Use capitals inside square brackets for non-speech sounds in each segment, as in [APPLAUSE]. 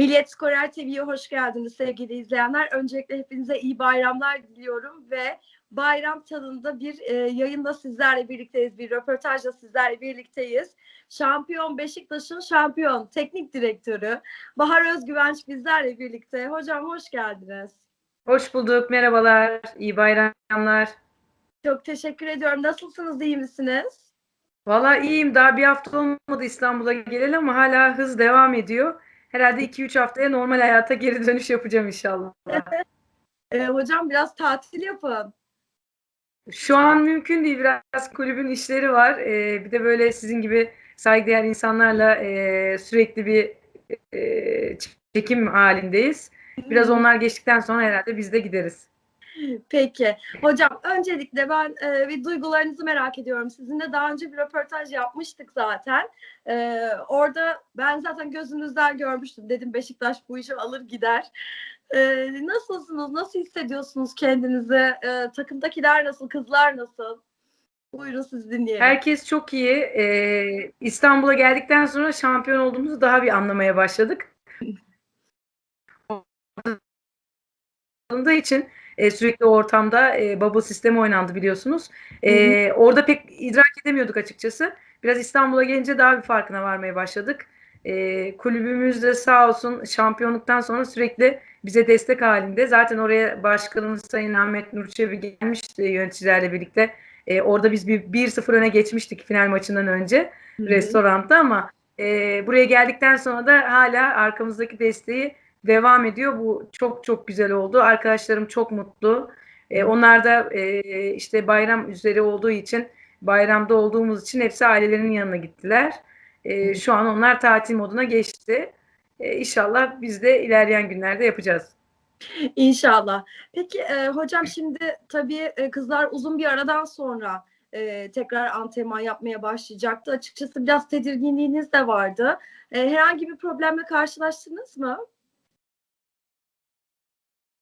Milliyet Skorer TV'ye hoş geldiniz sevgili izleyenler. Öncelikle hepinize iyi bayramlar diliyorum ve bayram tadında bir e, yayında sizlerle birlikteyiz, bir röportajla sizlerle birlikteyiz. Şampiyon Beşiktaş'ın şampiyon teknik direktörü Bahar Özgüvenç bizlerle birlikte. Hocam hoş geldiniz. Hoş bulduk, merhabalar, iyi bayramlar. Çok teşekkür ediyorum. Nasılsınız, iyi misiniz? Valla iyiyim, daha bir hafta olmadı İstanbul'a geleli ama hala hız devam ediyor. Herhalde 2-3 haftaya normal hayata geri dönüş yapacağım inşallah. [LAUGHS] E, hocam biraz tatil yapın. Şu an mümkün değil, biraz kulübün işleri var. Ee, bir de böyle sizin gibi saygıdeğer insanlarla e, sürekli bir e, çekim halindeyiz. Biraz onlar geçtikten sonra herhalde biz de gideriz. Peki. Hocam öncelikle ben e, bir duygularınızı merak ediyorum. Sizinle daha önce bir röportaj yapmıştık zaten. E, orada ben zaten gözünüzden görmüştüm. Dedim Beşiktaş bu işi alır gider. E, nasılsınız? Nasıl hissediyorsunuz kendinizi? E, takımdakiler nasıl? Kızlar nasıl? Buyurun siz dinleyelim. Herkes çok iyi. Ee, İstanbul'a geldikten sonra şampiyon olduğumuzu daha bir anlamaya başladık. Alındığı [LAUGHS] için e, sürekli o ortamda e, bubble sistemi oynandı biliyorsunuz. E, Orada pek idrak edemiyorduk açıkçası. Biraz İstanbul'a gelince daha bir farkına varmaya başladık. E, kulübümüz de sağ olsun şampiyonluktan sonra sürekli bize destek halinde. Zaten oraya başkanımız Sayın Ahmet Nurçevi gelmişti yöneticilerle birlikte. E, orada biz bir 1-0 öne geçmiştik final maçından önce Hı hı. restoranda ama e, buraya geldikten sonra da hala arkamızdaki desteği devam ediyor. Bu çok çok güzel oldu. Arkadaşlarım çok mutlu. E, onlar da e, işte bayram üzeri olduğu için bayramda olduğumuz için hepsi ailelerinin yanına gittiler. E, şu an onlar tatil moduna geçti. E, inşallah biz de ilerleyen günlerde yapacağız. İnşallah. Peki e, hocam şimdi tabii e, kızlar uzun bir aradan sonra e, tekrar antrenman yapmaya başlayacaktı. Açıkçası biraz tedirginliğiniz de vardı. E, herhangi bir problemle karşılaştınız mı?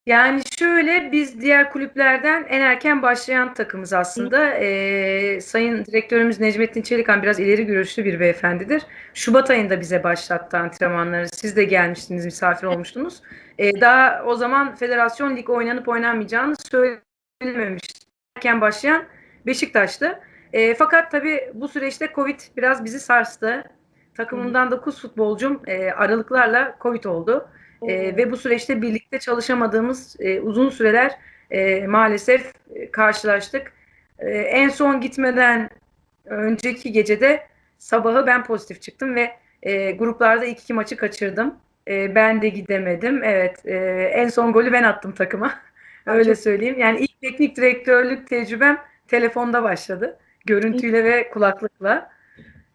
Yani şöyle biz diğer kulüplerden en erken başlayan takımız aslında. Ee, Sayın Direktörümüz Necmettin Çelikan biraz ileri görüşlü bir beyefendidir. Şubat ayında bize başlattı antrenmanları. Siz de gelmiştiniz, misafir olmuştunuz. Ee, daha o zaman federasyon lig oynanıp oynanmayacağını söylememişti. Erken başlayan Beşiktaş'tı. Ee, fakat tabii bu süreçte Covid biraz bizi sarstı. Takımımdan 9 futbolcum e, aralıklarla Covid oldu. E, ve bu süreçte birlikte çalışamadığımız e, uzun süreler e, maalesef e, karşılaştık. E, en son gitmeden önceki gecede sabahı ben pozitif çıktım ve e, gruplarda ilk iki maçı kaçırdım. E, ben de gidemedim. Evet, e, en son golü ben attım takıma. [LAUGHS] Öyle söyleyeyim. Yani ilk teknik direktörlük tecrübem telefonda başladı. Görüntüyle ve kulaklıkla.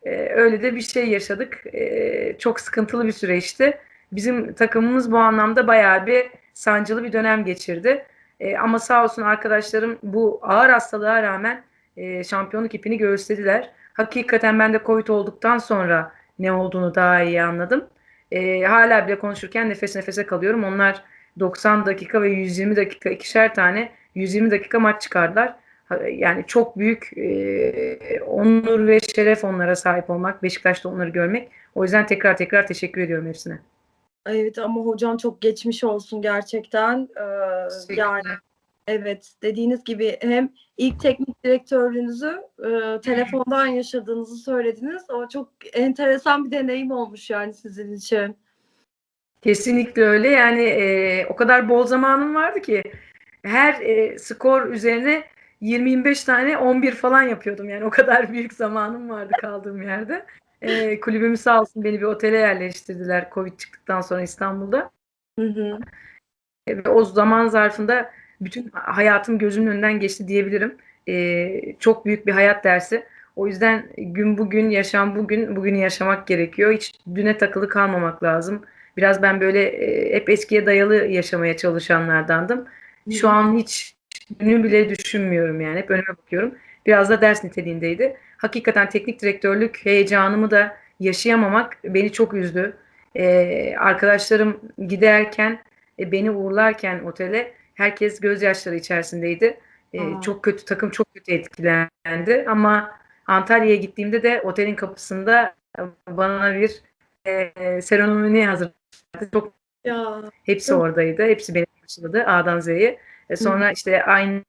E, öyle de bir şey yaşadık. E, çok sıkıntılı bir süreçti. Bizim takımımız bu anlamda bayağı bir sancılı bir dönem geçirdi. E, ama sağ olsun arkadaşlarım bu ağır hastalığa rağmen e, şampiyonluk ipini göğüslediler. Hakikaten ben de Covid olduktan sonra ne olduğunu daha iyi anladım. E, hala bile konuşurken nefes nefese kalıyorum. Onlar 90 dakika ve 120 dakika ikişer tane 120 dakika maç çıkardılar. Yani çok büyük e, onur ve şeref onlara sahip olmak, Beşiktaş'ta onları görmek. O yüzden tekrar tekrar teşekkür ediyorum hepsine. Evet ama hocam çok geçmiş olsun gerçekten. Ee, yani evet dediğiniz gibi hem ilk teknik direktörlüğünüzü e, telefondan yaşadığınızı söylediniz. O çok enteresan bir deneyim olmuş yani sizin için. Kesinlikle öyle. Yani e, o kadar bol zamanım vardı ki her e, skor üzerine 20-25 tane 11 falan yapıyordum. Yani o kadar [LAUGHS] büyük zamanım vardı kaldığım yerde. E, kulübümüz sağ olsun beni bir otele yerleştirdiler Covid çıktıktan sonra İstanbul'da. Hı hı. E, o zaman zarfında bütün hayatım gözümün önünden geçti diyebilirim. E, çok büyük bir hayat dersi. O yüzden gün bugün, yaşam bugün, bugünü yaşamak gerekiyor. Hiç düne takılı kalmamak lazım. Biraz ben böyle e, hep eskiye dayalı yaşamaya çalışanlardandım. Şu an hiç günü bile düşünmüyorum yani. Hep önüme bakıyorum. Biraz da ders niteliğindeydi. Hakikaten teknik direktörlük heyecanımı da yaşayamamak beni çok üzdü. E, arkadaşlarım giderken e, beni uğurlarken otele herkes gözyaşları içerisindeydi. E, Aa. çok kötü takım çok kötü etkilendi ama Antalya'ya gittiğimde de otelin kapısında bana bir e, seremoni hazırladılar. Çok Ya. hepsi oradaydı. Hepsi beni karşıladı A'dan Z'ye. E, sonra işte aynı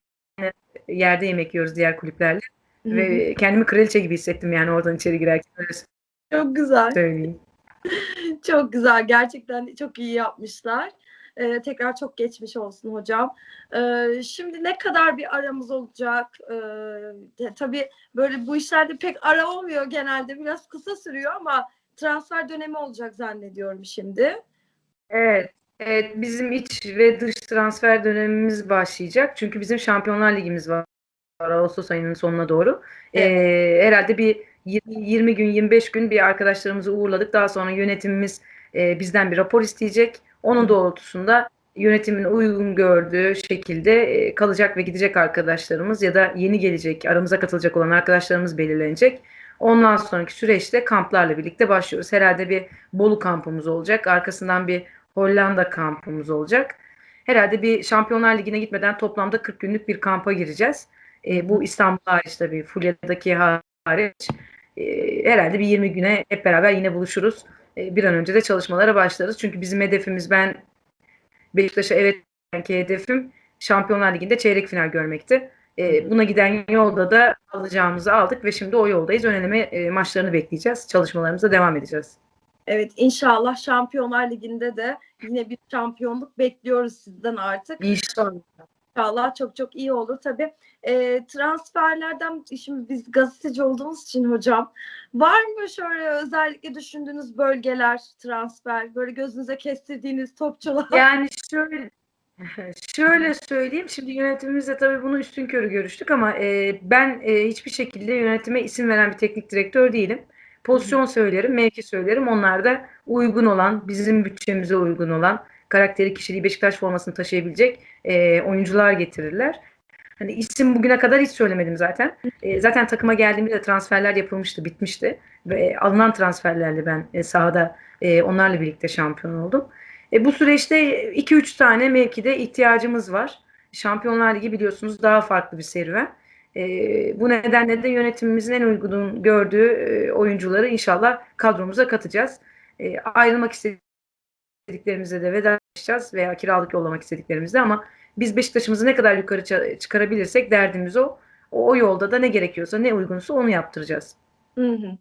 yerde yemek yiyoruz diğer kulüplerle. Ve kendimi kraliçe gibi hissettim yani oradan içeri girerken Çok güzel. söyleyeyim. [LAUGHS] Çok güzel. Gerçekten çok iyi yapmışlar. Ee, tekrar çok geçmiş olsun hocam. Ee, şimdi ne kadar bir aramız olacak? Ee, tabii böyle bu işlerde pek ara olmuyor genelde. Biraz kısa sürüyor ama transfer dönemi olacak zannediyorum şimdi. Evet. Evet, bizim iç ve dış transfer dönemimiz başlayacak. Çünkü bizim Şampiyonlar Ligimiz var Ağustos ayının sonuna doğru. Ee, herhalde bir 20, 20 gün, 25 gün bir arkadaşlarımızı uğurladık. Daha sonra yönetimimiz e, bizden bir rapor isteyecek. Onun doğrultusunda yönetimin uygun gördüğü şekilde e, kalacak ve gidecek arkadaşlarımız ya da yeni gelecek, aramıza katılacak olan arkadaşlarımız belirlenecek. Ondan sonraki süreçte kamplarla birlikte başlıyoruz. Herhalde bir Bolu kampımız olacak. Arkasından bir Hollanda kampımız olacak. Herhalde bir Şampiyonlar Ligi'ne gitmeden toplamda 40 günlük bir kampa gireceğiz. E, bu İstanbul hariç tabii, Fulya'daki hariç. E, herhalde bir 20 güne hep beraber yine buluşuruz. E, bir an önce de çalışmalara başlarız. Çünkü bizim hedefimiz ben Beşiktaş'a evet ki hedefim Şampiyonlar Ligi'nde çeyrek final görmekti. E, buna giden yolda da alacağımızı aldık ve şimdi o yoldayız. Ön eleme e, maçlarını bekleyeceğiz. Çalışmalarımıza devam edeceğiz. Evet inşallah Şampiyonlar Ligi'nde de yine bir şampiyonluk bekliyoruz sizden artık. İnşallah. İnşallah çok çok iyi olur tabii. E, transferlerden şimdi biz gazeteci olduğumuz için hocam var mı şöyle özellikle düşündüğünüz bölgeler transfer böyle gözünüze kestirdiğiniz topçular? Yani şöyle [LAUGHS] şöyle söyleyeyim. Şimdi yönetimimizle tabii bunu üstün körü görüştük ama e, ben e, hiçbir şekilde yönetime isim veren bir teknik direktör değilim. Pozisyon söylerim, mevki söylerim. Onlar da uygun olan, bizim bütçemize uygun olan, karakteri, kişiliği, Beşiktaş formasını taşıyabilecek e, oyuncular getirirler. Hani isim bugüne kadar hiç söylemedim zaten. E, zaten takıma geldiğimde de transferler yapılmıştı, bitmişti. Ve alınan transferlerle ben e, sahada e, onlarla birlikte şampiyon oldum. E, bu süreçte 2-3 tane mevkide ihtiyacımız var. Şampiyonlar Ligi biliyorsunuz daha farklı bir serüven. E, bu nedenle de yönetimimizin en uygun gördüğü e, oyuncuları inşallah kadromuza katacağız. E, ayrılmak istediklerimize de vedalaşacağız veya kiralık yollamak istediklerimizde ama biz Beşiktaş'ımızı ne kadar yukarı çıkarabilirsek derdimiz o. o. O yolda da ne gerekiyorsa ne uygunsa onu yaptıracağız. Hı hı.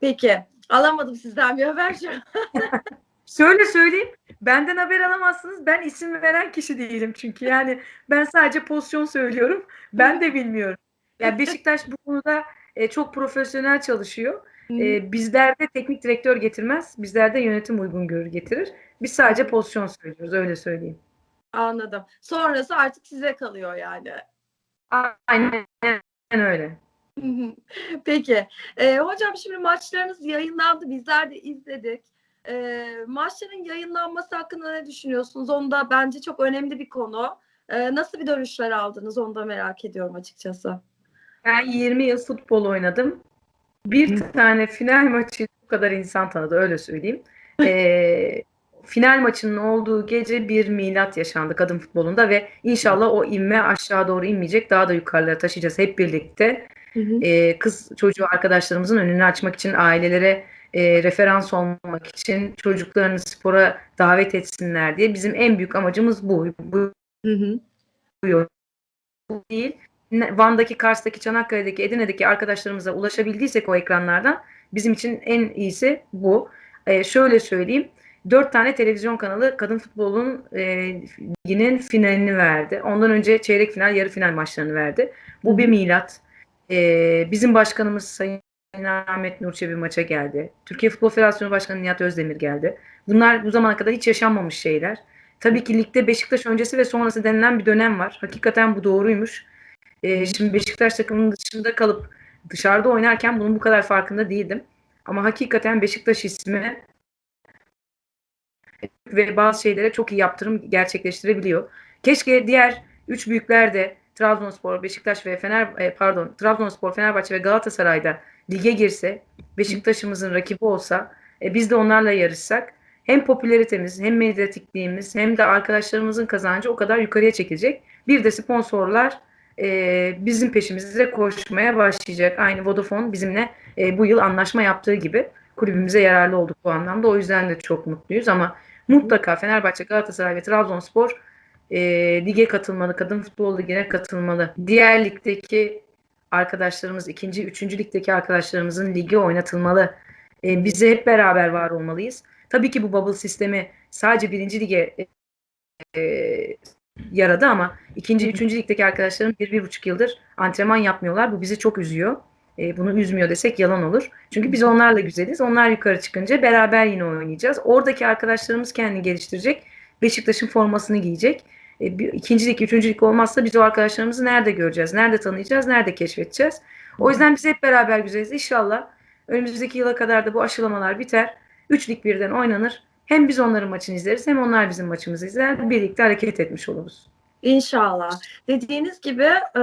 Peki alamadım sizden bir haber şu an. [LAUGHS] Şöyle söyleyeyim. Benden haber alamazsınız. Ben isim veren kişi değilim çünkü. Yani ben sadece pozisyon söylüyorum. Ben de bilmiyorum. Yani Beşiktaş bu konuda e, çok profesyonel çalışıyor. E, bizlerde teknik direktör getirmez. Bizlerde yönetim uygun görür getirir. Biz sadece pozisyon söylüyoruz. Öyle söyleyeyim. Anladım. Sonrası artık size kalıyor yani. Aynen öyle. Peki. Ee, hocam şimdi maçlarınız yayınlandı. Bizler de izledik. Ee, maçların yayınlanması hakkında ne düşünüyorsunuz? Onu da bence çok önemli bir konu. Ee, nasıl bir dönüşler aldınız? Onu da merak ediyorum açıkçası. Ben 20 yıl futbol oynadım. Bir tane final maçı bu kadar insan tanıdı öyle söyleyeyim. [LAUGHS] Ee, final maçının olduğu gece bir milat yaşandı kadın futbolunda ve inşallah o inme aşağı doğru inmeyecek daha da yukarılara taşıyacağız hep birlikte. Ee, kız çocuğu arkadaşlarımızın önünü açmak için ailelere e, referans olmak için çocuklarını spora davet etsinler diye bizim en büyük amacımız bu. Bu Hı hı. bu değil. Van'daki, Kars'taki, Çanakkale'deki, Edirne'deki arkadaşlarımıza ulaşabildiysek o ekranlardan bizim için en iyisi bu. Ee, şöyle söyleyeyim. Dört tane televizyon kanalı kadın futbolun e, liginin finalini verdi. Ondan önce çeyrek final, yarı final maçlarını verdi. Bu bir milat. Ee, bizim başkanımız Sayın Ahmet Nur Çebi maça geldi. Türkiye Futbol Federasyonu Başkanı Nihat Özdemir geldi. Bunlar bu zamana kadar hiç yaşanmamış şeyler. Tabii ki ligde Beşiktaş öncesi ve sonrası denilen bir dönem var. Hakikaten bu doğruymuş. Ee, şimdi Beşiktaş takımının dışında kalıp dışarıda oynarken bunun bu kadar farkında değildim. Ama hakikaten Beşiktaş ismi ve bazı şeylere çok iyi yaptırım gerçekleştirebiliyor. Keşke diğer üç büyükler de Trabzonspor, Beşiktaş ve Fener e, pardon Trabzonspor, Fenerbahçe ve Galatasaray'da lige girse, Beşiktaş'ımızın rakibi olsa, e, biz de onlarla yarışsak hem popülaritemiz, hem medyatikliğimiz, hem de arkadaşlarımızın kazancı o kadar yukarıya çekilecek. Bir de sponsorlar e, bizim peşimizde koşmaya başlayacak. Aynı Vodafone bizimle e, bu yıl anlaşma yaptığı gibi kulübümüze yararlı olduk bu anlamda. O yüzden de çok mutluyuz ama Mutlaka Fenerbahçe, Galatasaray ve Trabzonspor e, lige katılmalı, kadın futbol ligine katılmalı. Diğer ligdeki arkadaşlarımız, ikinci, üçüncü ligdeki arkadaşlarımızın ligi oynatılmalı. E, biz de hep beraber var olmalıyız. Tabii ki bu bubble sistemi sadece birinci lige e, yaradı ama ikinci, üçüncü ligdeki arkadaşlarım bir, bir buçuk yıldır antrenman yapmıyorlar. Bu bizi çok üzüyor. E, bunu üzmüyor desek yalan olur. Çünkü biz onlarla güzeliz. Onlar yukarı çıkınca beraber yine oynayacağız. Oradaki arkadaşlarımız kendini geliştirecek. Beşiktaş'ın formasını giyecek. E, ikincilik, üçüncülük olmazsa biz o arkadaşlarımızı nerede göreceğiz? Nerede tanıyacağız? Nerede keşfedeceğiz? O yüzden biz hep beraber güzeliz. İnşallah önümüzdeki yıla kadar da bu aşılamalar biter. Üç lig birden oynanır. Hem biz onların maçını izleriz hem onlar bizim maçımızı izler. Birlikte hareket etmiş oluruz. İnşallah. Dediğiniz gibi e,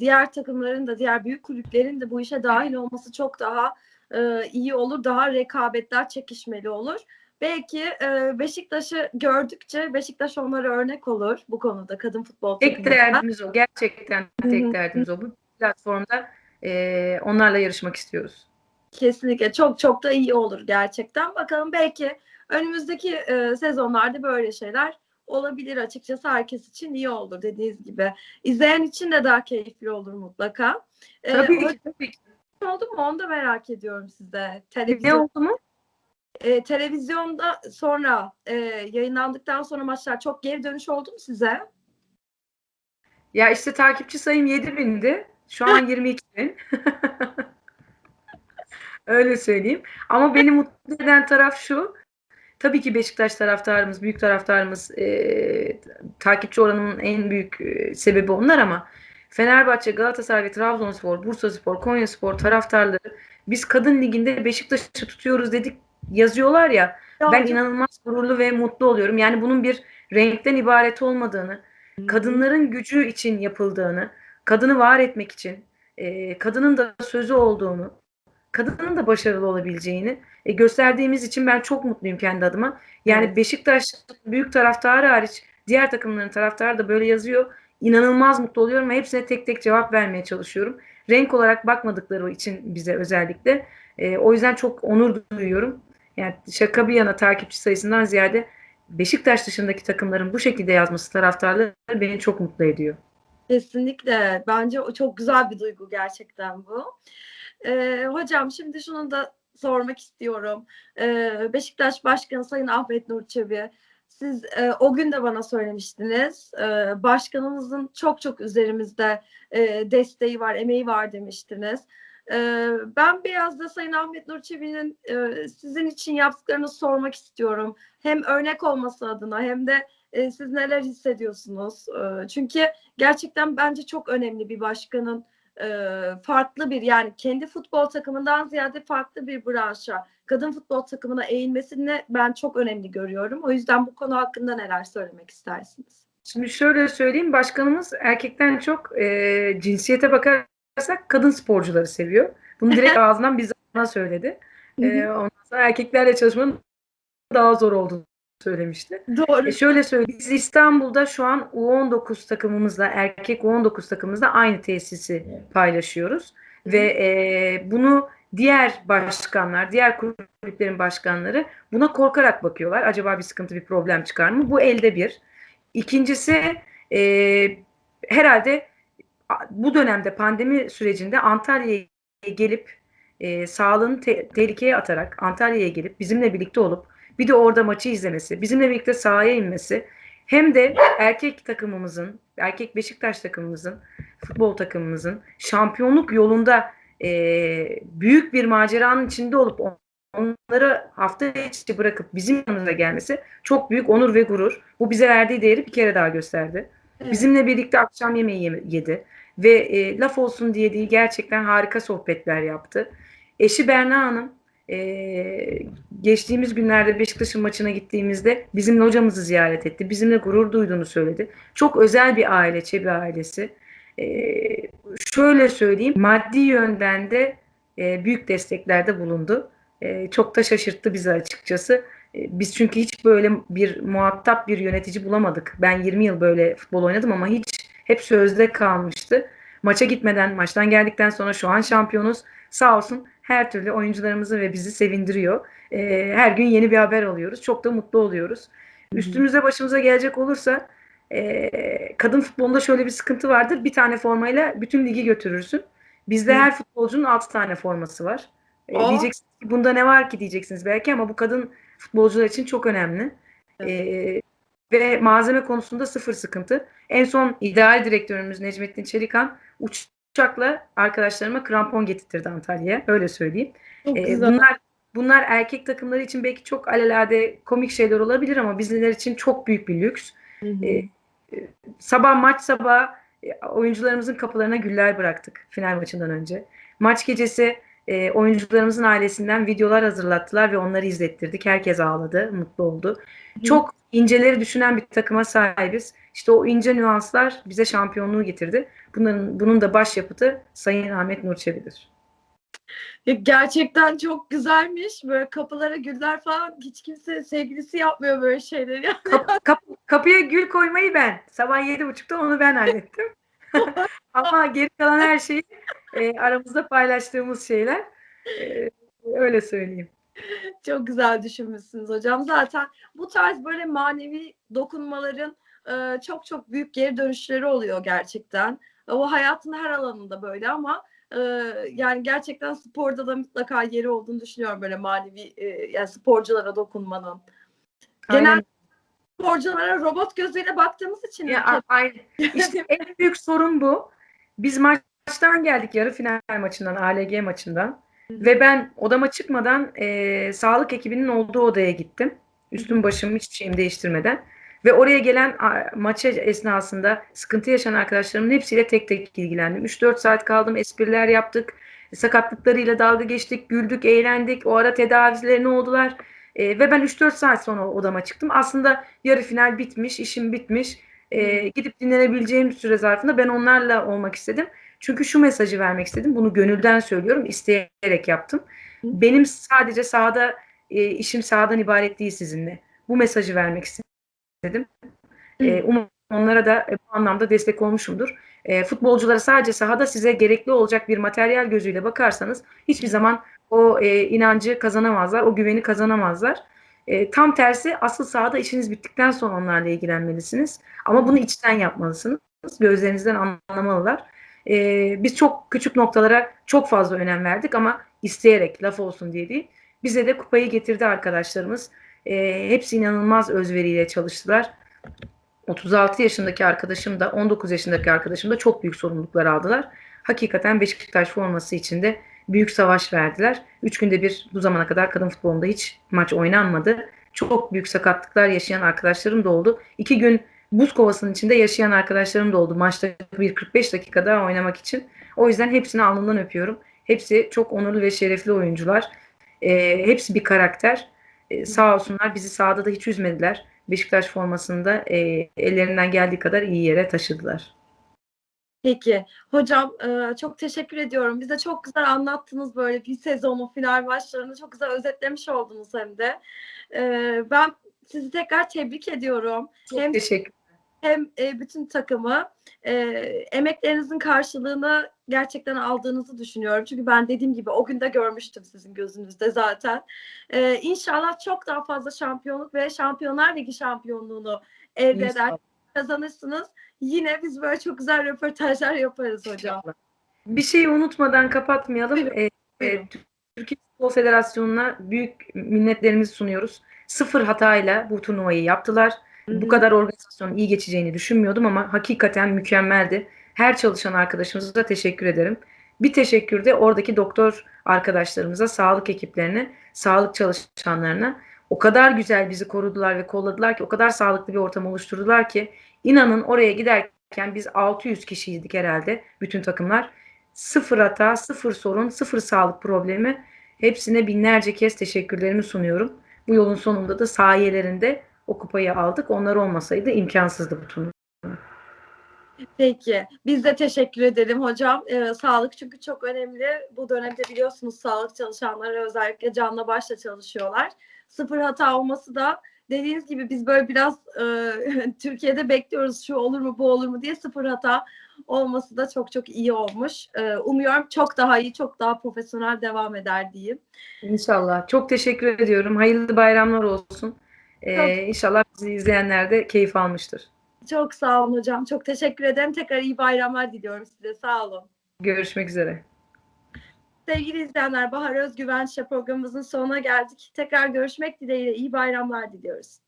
diğer takımların da diğer büyük kulüplerin de bu işe dahil olması çok daha e, iyi olur. Daha rekabetler çekişmeli olur. Belki e, Beşiktaş'ı gördükçe Beşiktaş onlara örnek olur bu konuda kadın futbol Tek derdimiz o. Gerçekten tek derdimiz o. Bu platformda e, onlarla yarışmak istiyoruz. Kesinlikle çok çok da iyi olur gerçekten. Bakalım belki önümüzdeki e, sezonlarda böyle şeyler olabilir açıkçası herkes için iyi olur dediğiniz gibi. İzleyen için de daha keyifli olur mutlaka. Tabii o- ki. Tabii ki. oldu mu onu da merak ediyorum size. Ne Televizyon, oldu mu? e, televizyonda sonra e, yayınlandıktan sonra maçlar çok geri dönüş oldu mu size? Ya işte takipçi sayım 7 bindi. Şu an [LAUGHS] 22 bin. [LAUGHS] Öyle söyleyeyim. Ama beni mutlu eden taraf şu. Tabii ki Beşiktaş taraftarımız, büyük taraftarımız, e, takipçi oranının en büyük e, sebebi onlar ama Fenerbahçe, Galatasaray ve Trabzonspor, Bursaspor, Konyaspor taraftarları biz kadın liginde Beşiktaş'ı tutuyoruz dedik yazıyorlar ya. Ya Ben çok- inanılmaz gururlu ve mutlu oluyorum. Yani bunun bir renkten ibaret olmadığını, kadınların gücü için yapıldığını, kadını var etmek için, e, kadının da sözü olduğunu, kadının da başarılı olabileceğini e, gösterdiğimiz için ben çok mutluyum kendi adıma. Yani Evet. Beşiktaş büyük taraftarı hariç diğer takımların taraftarı da böyle yazıyor. İnanılmaz mutlu oluyorum ve hepsine tek tek cevap vermeye çalışıyorum. Renk olarak bakmadıkları için bize özellikle. E, o yüzden çok onur duyuyorum. Yani şaka bir yana takipçi sayısından ziyade Beşiktaş dışındaki takımların bu şekilde yazması taraftarları beni çok mutlu ediyor. Kesinlikle. Bence o çok güzel bir duygu gerçekten bu. Ee, hocam şimdi şunu da sormak istiyorum. Ee, Beşiktaş Başkanı Sayın Ahmet Nur Çebi, siz e, o gün de bana söylemiştiniz. Ee, başkanımızın çok çok üzerimizde e, desteği var, emeği var demiştiniz. Ee, ben biraz da Sayın Ahmet Nur Çebi'nin e, sizin için yaptıklarını sormak istiyorum. Hem örnek olması adına hem de e, siz neler hissediyorsunuz? E, çünkü gerçekten bence çok önemli bir başkanın e, farklı bir yani kendi futbol takımından ziyade farklı bir branşa kadın futbol takımına eğilmesini ben çok önemli görüyorum. O yüzden bu konu hakkında neler söylemek istersiniz? Şimdi şöyle söyleyeyim, başkanımız erkekten çok e, cinsiyete bakarsak kadın sporcuları seviyor. Bunu direkt [LAUGHS] ağzından bizzat bana söyledi. E, ondan sonra erkeklerle çalışmanın daha zor olduğunu söylemişti. Doğru. E şöyle söyleyeyim, biz İstanbul'da şu an U19 takımımızla, erkek U19 takımımızla aynı tesisi paylaşıyoruz. Ve e, bunu diğer başkanlar, diğer kulüplerin başkanları buna korkarak bakıyorlar. Acaba bir sıkıntı, bir problem çıkar mı? Bu elde bir. İkincisi e, herhalde bu dönemde pandemi sürecinde Antalya'ya gelip e, sağlığını te- tehlikeye atarak Antalya'ya gelip bizimle birlikte olup bir de orada maçı izlemesi, bizimle birlikte sahaya inmesi hem de erkek takımımızın, erkek Beşiktaş takımımızın, futbol takımımızın şampiyonluk yolunda e, büyük bir maceranın içinde olup onları hafta içi bırakıp bizim yanımıza gelmesi çok büyük onur ve gurur. Bu bize verdiği değeri bir kere daha gösterdi. Evet. Bizimle birlikte akşam yemeği yeme- yedi ve e, laf olsun diye değil gerçekten harika sohbetler yaptı. Eşi Berna Hanım e, geçtiğimiz günlerde Beşiktaş'ın maçına gittiğimizde bizimle hocamızı ziyaret etti. Bizimle gurur duyduğunu söyledi. Çok özel bir aile, Çebi ailesi. E, şöyle söyleyeyim, maddi yönden de e, büyük desteklerde bulundu. E, çok da şaşırttı bizi açıkçası. Biz çünkü hiç böyle bir muhatap bir yönetici bulamadık. Ben 20 yıl böyle futbol oynadım ama hiç hep sözde kalmıştı. Maça gitmeden, maçtan geldikten sonra şu an şampiyonuz. Sağ olsun her türlü oyuncularımızı ve bizi sevindiriyor. E, her gün yeni bir haber alıyoruz. Çok da mutlu oluyoruz. Üstümüze başımıza gelecek olursa e, kadın futbolunda şöyle bir sıkıntı vardır. Bir tane formayla bütün ligi götürürsün. Bizde Hı. her futbolcunun altı tane forması var. E, Aa. diyeceksiniz ki bunda ne var ki diyeceksiniz belki ama bu kadın futbolcular için çok önemli. E, ve malzeme konusunda sıfır sıkıntı. En son ideal direktörümüz Necmettin Çelikan uçakla arkadaşlarıma krampon getirtirdi Antalya'ya. Öyle söyleyeyim. Çok Ee, güzel. bunlar bunlar erkek takımları için belki çok alelade komik şeyler olabilir ama bizler için çok büyük bir lüks. Hı hı. e, Sabah maç sabah e, oyuncularımızın kapılarına güller bıraktık final maçından önce. Maç gecesi e, oyuncularımızın ailesinden videolar hazırlattılar ve onları izlettirdik. Herkes ağladı, mutlu oldu. Çok inceleri düşünen bir takıma sahibiz. İşte o ince nüanslar bize şampiyonluğu getirdi. Bunların bunun da başyapıtı Sayın Ahmet Nur. Ya Gerçekten çok güzelmiş. Böyle kapılara güller falan hiç kimse sevgilisi yapmıyor böyle şeyleri. [LAUGHS] Kap- kap- kapıya gül koymayı ben. Sabah yedi buçukta onu ben hallettim. [LAUGHS] Ama geri kalan her şeyi e, aramızda paylaştığımız şeyler. E, öyle söyleyeyim. Çok güzel düşünmüşsünüz hocam. Zaten bu tarz böyle manevi dokunmaların e, çok çok büyük geri dönüşleri oluyor gerçekten. O hayatın her alanında böyle ama e, yani gerçekten sporda da mutlaka yeri olduğunu düşünüyorum böyle manevi e, yani sporculara dokunmanın. Genel Aynen. sporculara robot gözüyle baktığımız için Ya, aynen. İşte en [LAUGHS] büyük sorun bu. Biz maçtan geldik yarı final maçından, ALG maçından. Ve ben odama çıkmadan e, sağlık ekibinin olduğu odaya gittim. Üstüm başım hiçbir şeyimi değiştirmeden. Ve oraya gelen maça esnasında sıkıntı yaşayan arkadaşlarımın hepsiyle tek tek ilgilendim. 3-4 saat kaldım, espriler yaptık. Sakatlıklarıyla dalga geçtik, güldük, eğlendik. O ara tedavilerini oldular. E, ve ben 3-4 saat sonra odama çıktım. Aslında yarı final bitmiş, işim bitmiş. E, gidip dinlenebileceğim süre zarfında ben onlarla olmak istedim. Çünkü şu mesajı vermek istedim. Bunu gönülden söylüyorum. isteyerek yaptım. Benim sadece sahada e, işim sahadan ibaret değil sizinle. Bu mesajı vermek istedim. E, umarım onlara da e, bu anlamda destek olmuşumdur. E, futbolculara sadece sahada size gerekli olacak bir materyal gözüyle bakarsanız hiçbir zaman o e, inancı kazanamazlar, o güveni kazanamazlar. E, tam tersi asıl sahada işiniz bittikten sonra onlarla ilgilenmelisiniz. Ama bunu içten yapmalısınız. Gözlerinizden anlamalılar. E, biz çok küçük noktalara çok fazla önem verdik ama isteyerek laf olsun diye değil. Bize de kupayı getirdi arkadaşlarımız. E, hepsi inanılmaz özveriyle çalıştılar. 36 yaşındaki arkadaşım da 19 yaşındaki arkadaşım da çok büyük sorumluluklar aldılar. Hakikaten Beşiktaş forması içinde büyük savaş verdiler. Üç günde bir bu zamana kadar kadın futbolunda hiç maç oynanmadı. Çok büyük sakatlıklar yaşayan arkadaşlarım da oldu. İki gün buz kovasının içinde yaşayan arkadaşlarım da oldu. Maçta bir 45 dakika daha oynamak için. O yüzden hepsini alnından öpüyorum. Hepsi çok onurlu ve şerefli oyuncular. E, hepsi bir karakter. E, sağ olsunlar bizi sahada da hiç üzmediler. Beşiktaş formasında e, ellerinden geldiği kadar iyi yere taşıdılar. Peki. Hocam e, çok teşekkür ediyorum. Bize çok güzel anlattınız böyle bir sezonun final maçlarını. Çok güzel özetlemiş oldunuz hem de. E, ben sizi tekrar tebrik ediyorum. Çok hem teşekkür hem e, bütün takımı e, emeklerinizin karşılığını gerçekten aldığınızı düşünüyorum. Çünkü ben dediğim gibi o gün de görmüştüm sizin gözünüzde zaten. E, inşallah çok daha fazla şampiyonluk ve Şampiyonlar Ligi şampiyonluğunu elde eder, kazanırsınız. Yine biz böyle çok güzel röportajlar yaparız hocam. Bir şeyi unutmadan kapatmayalım. Buyurun, E, e, buyurun. Türkiye Futbol Federasyonu'na büyük minnetlerimizi sunuyoruz. Sıfır hatayla bu turnuvayı yaptılar. Bu kadar organizasyonun iyi geçeceğini düşünmüyordum ama hakikaten mükemmeldi. Her çalışan arkadaşımıza da teşekkür ederim. Bir teşekkür de oradaki doktor arkadaşlarımıza, sağlık ekiplerine, sağlık çalışanlarına. O kadar güzel bizi korudular ve kolladılar ki, o kadar sağlıklı bir ortam oluşturdular ki, inanın oraya giderken biz 600 kişiydik herhalde, bütün takımlar. Sıfır hata, sıfır sorun, sıfır sağlık problemi. Hepsine binlerce kez teşekkürlerimi sunuyorum. Bu yolun sonunda da sayelerinde o kupayı aldık. Onlar olmasaydı imkansızdı bu turnuva. Peki. Biz de teşekkür edelim hocam. Ee, sağlık çünkü çok önemli. Bu dönemde biliyorsunuz sağlık çalışanları özellikle canla başla çalışıyorlar. Sıfır hata olması da dediğiniz gibi biz böyle biraz e, [LAUGHS] Türkiye'de bekliyoruz şu olur mu bu olur mu diye sıfır hata olması da çok çok iyi olmuş. Ee, umuyorum çok daha iyi, çok daha profesyonel devam eder diyeyim. İnşallah. Çok teşekkür ediyorum. Hayırlı bayramlar olsun. E, inşallah bizi izleyenler de keyif almıştır. Çok sağ olun hocam. Çok teşekkür ederim. Tekrar iyi bayramlar diliyorum size. Sağ olun. Görüşmek üzere. Sevgili izleyenler, Bahar Özgüvenç'le programımızın sonuna geldik. Tekrar görüşmek dileğiyle iyi bayramlar diliyoruz.